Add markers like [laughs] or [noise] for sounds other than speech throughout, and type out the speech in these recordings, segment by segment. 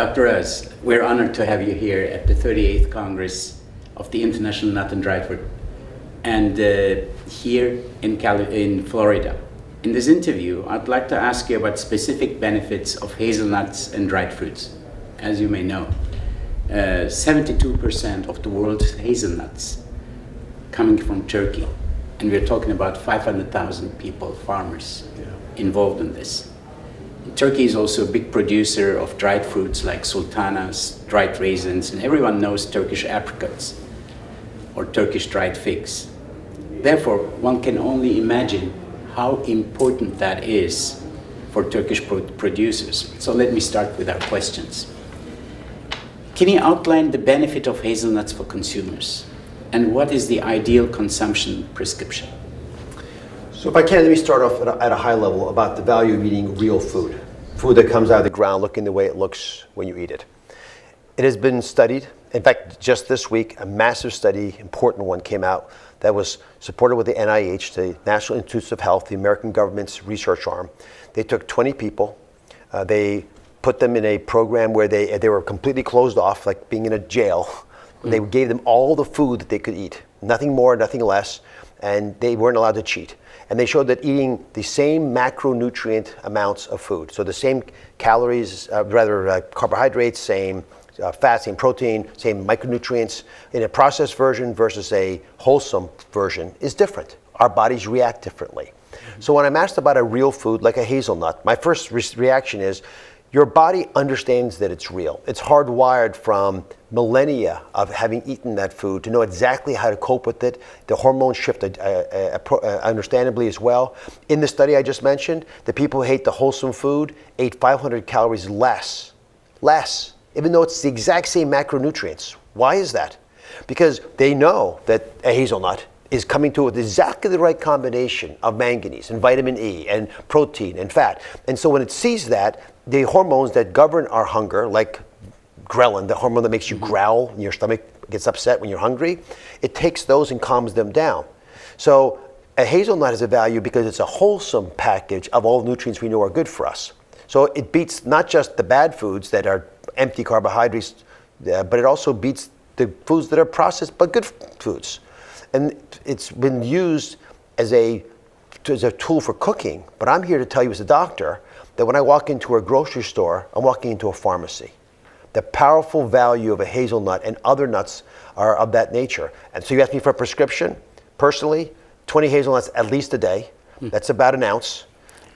Dr. Oz, we're honored to have you here at the 38th Congress of the International Nut and Dried Fruit, and uh, here in, Cali- in Florida. In this interview, I'd like to ask you about specific benefits of hazelnuts and dried fruits. As you may know, uh, 72% of the world's hazelnuts coming from Turkey, and we're talking about 500,000 people, farmers, involved in this. Turkey is also a big producer of dried fruits like sultanas, dried raisins, and everyone knows Turkish apricots or Turkish dried figs. Therefore, one can only imagine how important that is for Turkish pro- producers. So let me start with our questions. Can you outline the benefit of hazelnuts for consumers? And what is the ideal consumption prescription? So if I can, let me start off at a, at a high level about the value of eating real food. Food that comes out of the ground looking the way it looks when you eat it. It has been studied. In fact, just this week, a massive study, important one, came out that was supported with the NIH, the National Institutes of Health, the American government's research arm. They took 20 people. Uh, they put them in a program where they, they were completely closed off, like being in a jail. They gave them all the food that they could eat, nothing more, nothing less, and they weren't allowed to cheat. And they showed that eating the same macronutrient amounts of food, so the same calories, uh, rather uh, carbohydrates, same uh, fat, same protein, same micronutrients in a processed version versus a wholesome version is different. Our bodies react differently. So when I'm asked about a real food like a hazelnut, my first re- reaction is your body understands that it's real. It's hardwired from millennia of having eaten that food to know exactly how to cope with it. The hormones shift uh, uh, uh, understandably as well. In the study I just mentioned, the people who ate the wholesome food ate 500 calories less. Less even though it's the exact same macronutrients. Why is that? Because they know that a hazelnut is coming to it with exactly the right combination of manganese and vitamin E and protein and fat. And so when it sees that, the hormones that govern our hunger, like ghrelin, the hormone that makes you growl and your stomach gets upset when you're hungry, it takes those and calms them down. So a hazelnut has a value because it's a wholesome package of all nutrients we know are good for us. So it beats not just the bad foods that are empty carbohydrates, uh, but it also beats the foods that are processed but good foods. And it's been used as a, as a tool for cooking, but I'm here to tell you as a doctor that when I walk into a grocery store, I'm walking into a pharmacy. The powerful value of a hazelnut and other nuts are of that nature. And so you ask me for a prescription, personally, 20 hazelnuts at least a day. That's about an ounce.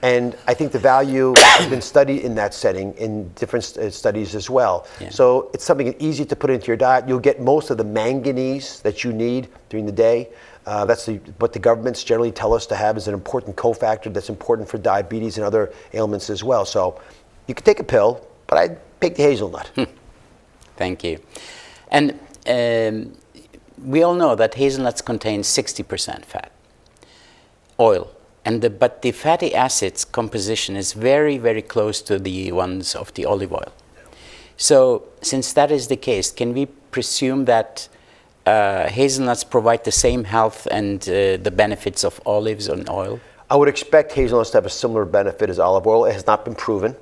And I think the value [coughs] has been studied in that setting in different st- uh, studies as well. Yeah. So it's something easy to put into your diet. You'll get most of the manganese that you need during the day. Uh, that's the, what the governments generally tell us to have is an important cofactor that's important for diabetes and other ailments as well. So you could take a pill, but I'd pick the hazelnut. Thank you. And um, we all know that hazelnuts contain 60% fat, oil, and the, but the fatty acids composition is very, very close to the ones of the olive oil. So, since that is the case, can we presume that uh, hazelnuts provide the same health and uh, the benefits of olives and oil? I would expect hazelnuts to have a similar benefit as olive oil. It has not been proven,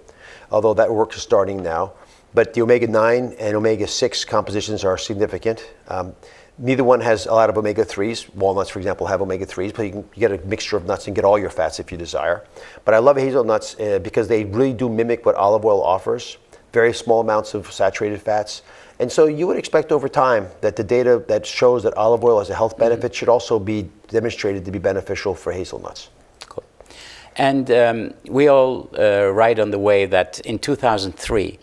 although that work is starting now. But the omega 9 and omega 6 compositions are significant. Um, neither one has a lot of omega 3s. Walnuts, for example, have omega 3s, but you can get a mixture of nuts and get all your fats if you desire. But I love hazelnuts uh, because they really do mimic what olive oil offers very small amounts of saturated fats. And so you would expect over time that the data that shows that olive oil has a health benefit should also be demonstrated to be beneficial for hazelnuts. Cool. And um, we all uh, ride on the way that in 2003,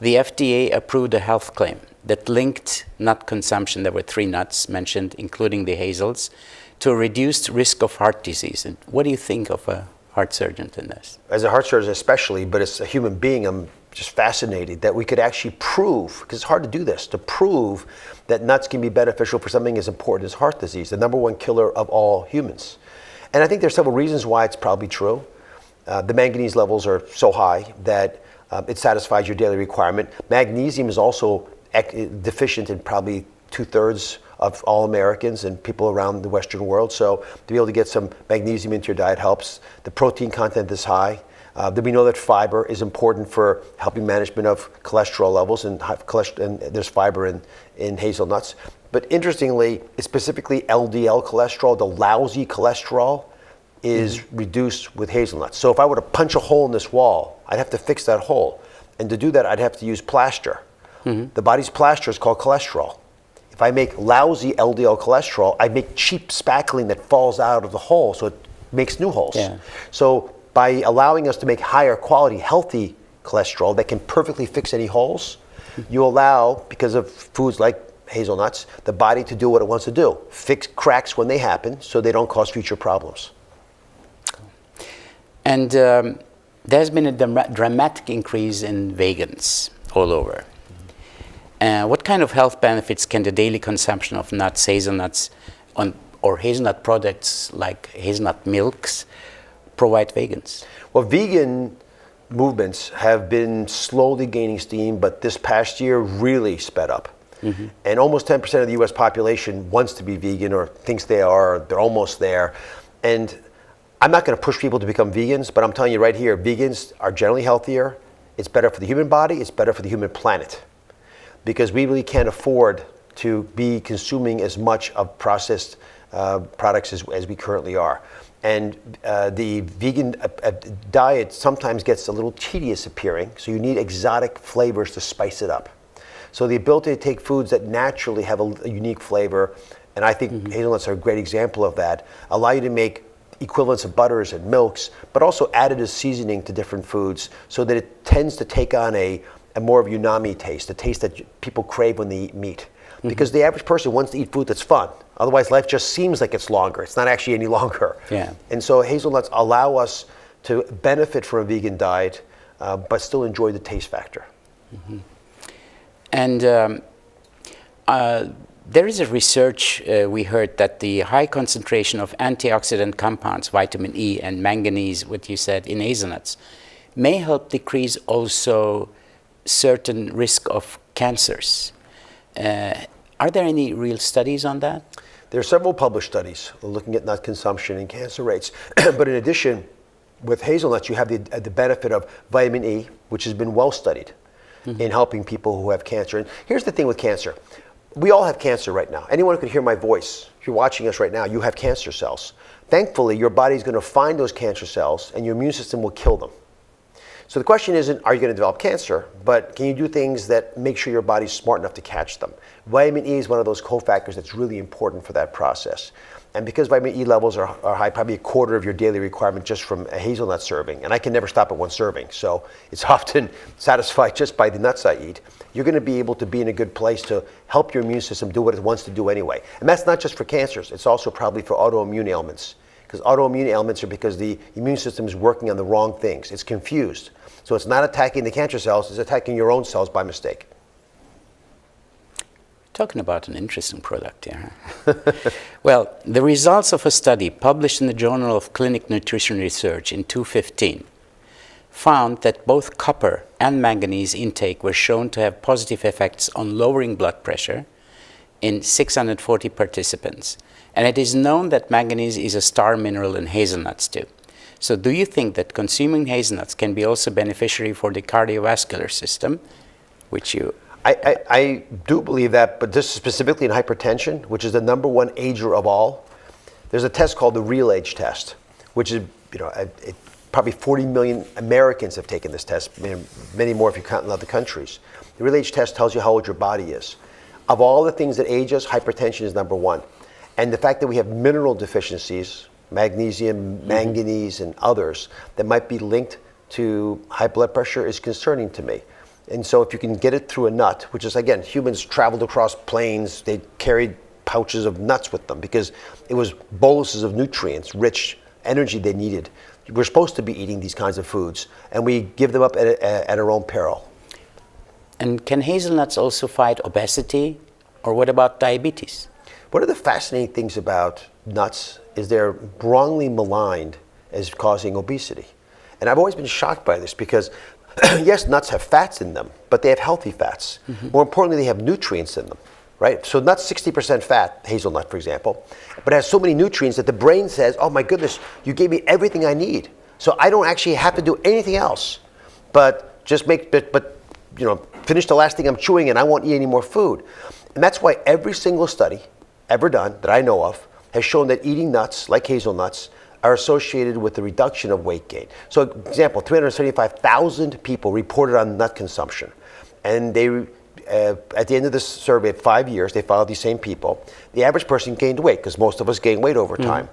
the FDA approved a health claim that linked nut consumption, there were three nuts mentioned, including the hazels, to a reduced risk of heart disease. And what do you think of a heart surgeon in this? As a heart surgeon, especially, but as a human being, I'm just fascinated that we could actually prove, because it's hard to do this, to prove that nuts can be beneficial for something as important as heart disease, the number one killer of all humans. And I think there's several reasons why it's probably true. Uh, the manganese levels are so high that um, it satisfies your daily requirement. Magnesium is also deficient in probably two thirds of all Americans and people around the Western world. So to be able to get some magnesium into your diet helps. The protein content is high. Uh, then we know that fiber is important for helping management of cholesterol levels, and, and there's fiber in, in hazelnuts. But interestingly, specifically LDL cholesterol, the lousy cholesterol, is reduced with hazelnuts. So if I were to punch a hole in this wall, I'd have to fix that hole. And to do that, I'd have to use plaster. The body's plaster is called cholesterol. If I make lousy LDL cholesterol, I make cheap spackling that falls out of the hole, so it makes new holes. Yeah. So by allowing us to make higher quality, healthy cholesterol that can perfectly fix any holes, you allow, because of foods like hazelnuts, the body to do what it wants to do fix cracks when they happen so they don't cause future problems. And um, there's been a dra- dramatic increase in vegans all over. Uh, what kind of health benefits can the daily consumption of nuts, hazelnuts, on, or hazelnut products like hazelnut milks provide vegans? Well, vegan movements have been slowly gaining steam, but this past year really sped up. And almost 10% of the US population wants to be vegan or thinks they are, they're almost there. And I'm not going to push people to become vegans, but I'm telling you right here vegans are generally healthier. It's better for the human body, it's better for the human planet. Because we really can't afford to be consuming as much of processed uh, products as, as we currently are. And uh, the vegan uh, uh, diet sometimes gets a little tedious appearing, so you need exotic flavors to spice it up. So the ability to take foods that naturally have a, a unique flavor, and I think hazelnuts are a great example of that, allow you to make equivalents of butters and milks, but also added as seasoning to different foods so that it tends to take on a, a more of umami taste, a taste that people crave when they eat meat. Because the average person wants to eat food that's fun. Otherwise, life just seems like it's longer. It's not actually any [laughs] longer. Yeah. And so hazelnuts allow us to benefit from a vegan diet, uh, but still enjoy the taste factor. And um, uh, there is a research uh, we heard that the high concentration of antioxidant compounds, vitamin E and manganese, what you said in hazelnuts, may help decrease also certain risk of cancers. Uh, are there any real studies on that? There are several published studies looking at nut consumption and cancer rates. [clears throat] but in addition, with hazelnuts, you have the, the benefit of vitamin E, which has been well studied mm-hmm. in helping people who have cancer. And here's the thing with cancer we all have cancer right now. Anyone who can hear my voice, if you're watching us right now, you have cancer cells. Thankfully, your body's going to find those cancer cells and your immune system will kill them. So the question isn't, are you going to develop cancer, but can you do things that make sure your body's smart enough to catch them? Vitamin E is one of those cofactors that's really important for that process. And because vitamin E levels are, are high, probably a quarter of your daily requirement just from a hazelnut serving, and I can never stop at one serving, so it's [laughs] often satisfied just by the nuts I eat, you're going to be able to be in a good place to help your immune system do what it wants to do anyway. And that's not just for cancers, it's also probably for autoimmune ailments. Because autoimmune ailments are because the immune system is working on the wrong things. It's confused. So it's not attacking the cancer cells, it's attacking your own cells by mistake. Talking about an interesting product here. huh? [laughs] well, the results of a study published in the Journal of Clinic Nutrition Research in 2015 found that both copper and manganese intake were shown to have positive effects on lowering blood pressure in 640 participants. And it is known that manganese is a star mineral in hazelnuts too. So, do you think that consuming hazelnuts can be also beneficiary for the cardiovascular system, which you I, I, I do believe that, but just specifically in hypertension, which is the number one ager of all, there's a test called the real age test, which is, you know, it, it, probably 40 million Americans have taken this test, many more if you count in other countries. The real age test tells you how old your body is. Of all the things that age us, hypertension is number one. And the fact that we have mineral deficiencies, magnesium, mm-hmm. manganese, and others, that might be linked to high blood pressure is concerning to me. And so if you can get it through a nut, which is again, humans traveled across plains, they carried pouches of nuts with them because it was boluses of nutrients, rich energy they needed. We're supposed to be eating these kinds of foods, and we give them up at, at our own peril. and can hazelnuts also fight obesity, or what about diabetes? One of the fascinating things about nuts is they're wrongly maligned as causing obesity. And I've always been shocked by this because, [clears throat] yes, nuts have fats in them, but they have healthy fats. Mm-hmm. More importantly, they have nutrients in them, right? So, nuts 60% fat, hazelnut, for example, but it has so many nutrients that the brain says, oh my goodness, you gave me everything I need. So I don't actually have to do anything else, but just make, but, but you know, finish the last thing I'm chewing and I won't eat any more food. And that's why every single study ever done that I know of has shown that eating nuts, like hazelnuts, are associated with the reduction of weight gain. So, example, 375,000 people reported on nut consumption, and they, uh, at the end of this survey, five years, they followed these same people. The average person gained weight because most of us gain weight over time,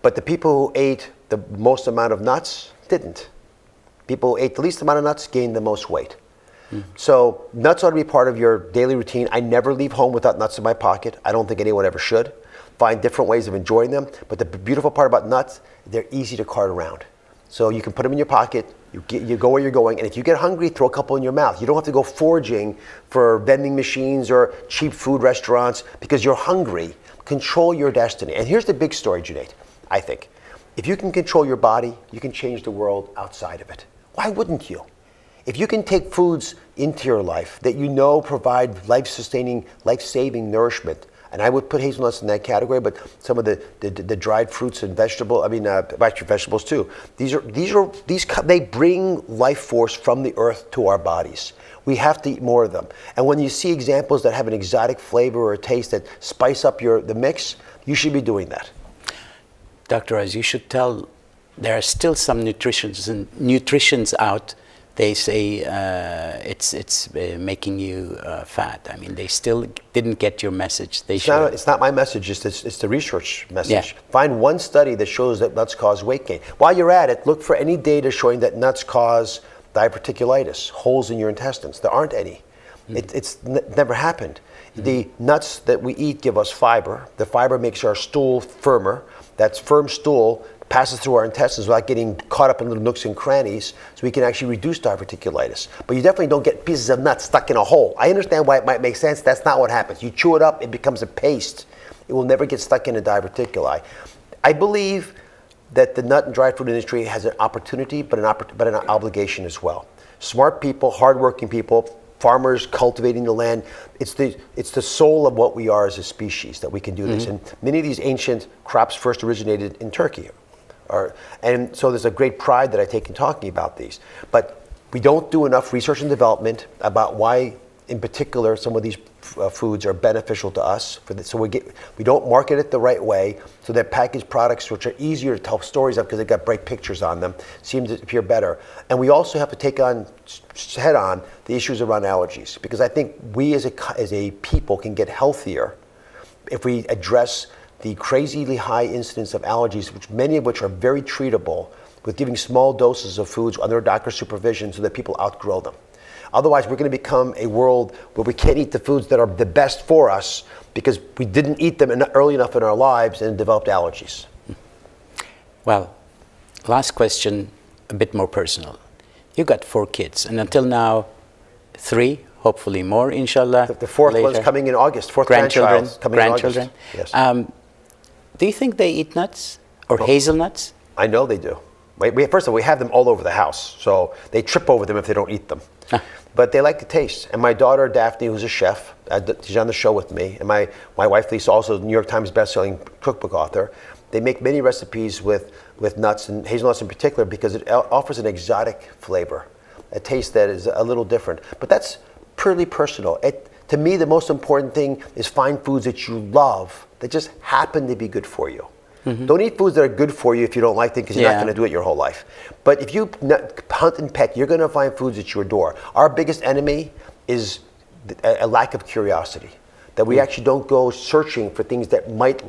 but the people who ate the most amount of nuts didn't. People who ate the least amount of nuts gained the most weight. So nuts ought to be part of your daily routine. I never leave home without nuts in my pocket. I don't think anyone ever should. Find different ways of enjoying them. But the beautiful part about nuts, they're easy to cart around. So you can put them in your pocket. You, get, you go where you're going, and if you get hungry, throw a couple in your mouth. You don't have to go foraging for vending machines or cheap food restaurants because you're hungry. Control your destiny. And here's the big story, Junaid. I think, if you can control your body, you can change the world outside of it. Why wouldn't you? If you can take foods into your life that you know provide life sustaining, life saving nourishment, and I would put hazelnuts in that category, but some of the, the, the dried fruits and vegetable, I mean, uh, actually vegetables too. These are, these are, these, they bring life force from the earth to our bodies. We have to eat more of them. And when you see examples that have an exotic flavor or a taste that spice up your, the mix, you should be doing that. Dr. Oz, you should tell there are still some nutritions and nutritions out. They say uh, it's it's uh, making you uh, fat. I mean, they still didn't get your message. They It's should. not, it's not my message, it's, it's, it's the research message. Yeah. Find one study that shows that nuts cause weight gain. While you're at it, look for any data showing that nuts cause diverticulitis, holes in your intestines. There aren't any. It, it's n- never happened. The nuts that we eat give us fiber. The fiber makes our stool firmer. That's firm stool passes through our intestines without getting caught up in little nooks and crannies, so we can actually reduce diverticulitis. But you definitely don't get pieces of nuts stuck in a hole. I understand why it might make sense. That's not what happens. You chew it up, it becomes a paste. It will never get stuck in a diverticuli. I believe that the nut and dry fruit industry has an opportunity, but an, oppor- but an obligation as well. Smart people, hardworking people, farmers cultivating the land. It's the, it's the soul of what we are as a species that we can do this. Mm-hmm. And many of these ancient crops first originated in Turkey. Or, and so there's a great pride that I take in talking about these. But we don't do enough research and development about why, in particular, some of these uh, foods are beneficial to us. For the, so we get we don't market it the right way. So that packaged products, which are easier to tell stories of because they've got bright pictures on them, seem to appear better. And we also have to take on head on the issues around allergies because I think we as a as a people can get healthier if we address the crazily high incidence of allergies, which many of which are very treatable, with giving small doses of foods under doctor supervision so that people outgrow them. Otherwise, we're going to become a world where we can't eat the foods that are the best for us because we didn't eat them early enough in our lives and developed allergies. Well, last question, a bit more personal. You got four kids, and until now, three, hopefully more, inshallah. The- the fourth one's coming in August. Fourth grandchildren. coming in August. grandchildren. Yes. Um, do you think they eat nuts or hazelnuts? I know they do. We, we, first of all, we have them all over the house, so they trip over them if they don't eat them. but they like the taste. And my daughter Daphne, who's a chef, uh, she's on the show with me, and my, my wife Lisa, also New York Times bestselling cookbook author. They make many recipes with, with nuts and hazelnuts in particular because it offers an exotic flavor, a taste that is a little different. But that's purely personal. It, to me, the most important thing is find foods that you love that just happen to be good for you. Mm-hmm. Don't eat foods that are good for you if you don't like them because you're not going to do it your whole life. But if you hunt and peck, you're going to find foods that you adore. Our biggest enemy is a, lack of curiosity, that we mm. actually don't go searching for things that might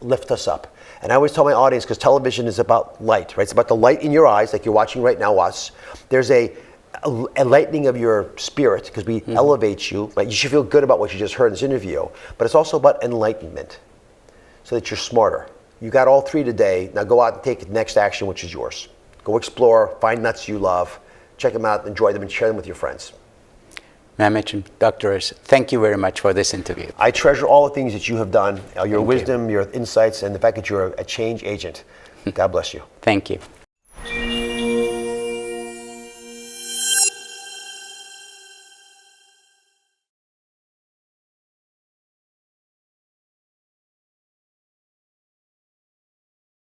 lift us up. And I always tell my audience, because television is about light, right? It's about the light in your eyes, like you're watching right now, us. There's a, a, a lightening of your spirit, because we elevate you. Right? You should feel good about what you just heard in this interview. But it's also about enlightenment, so that you're smarter. You got all three today. Now go out and take the next action, which is yours. Go explore, find nuts you love, check them out, enjoy them, and share them with your friends. Mehmet and doctors, thank you very much for this interview. I treasure all the things that you have done, uh, your Thank you. wisdom, your insights, and the fact that you're a change agent. [laughs] God bless you. Thank you.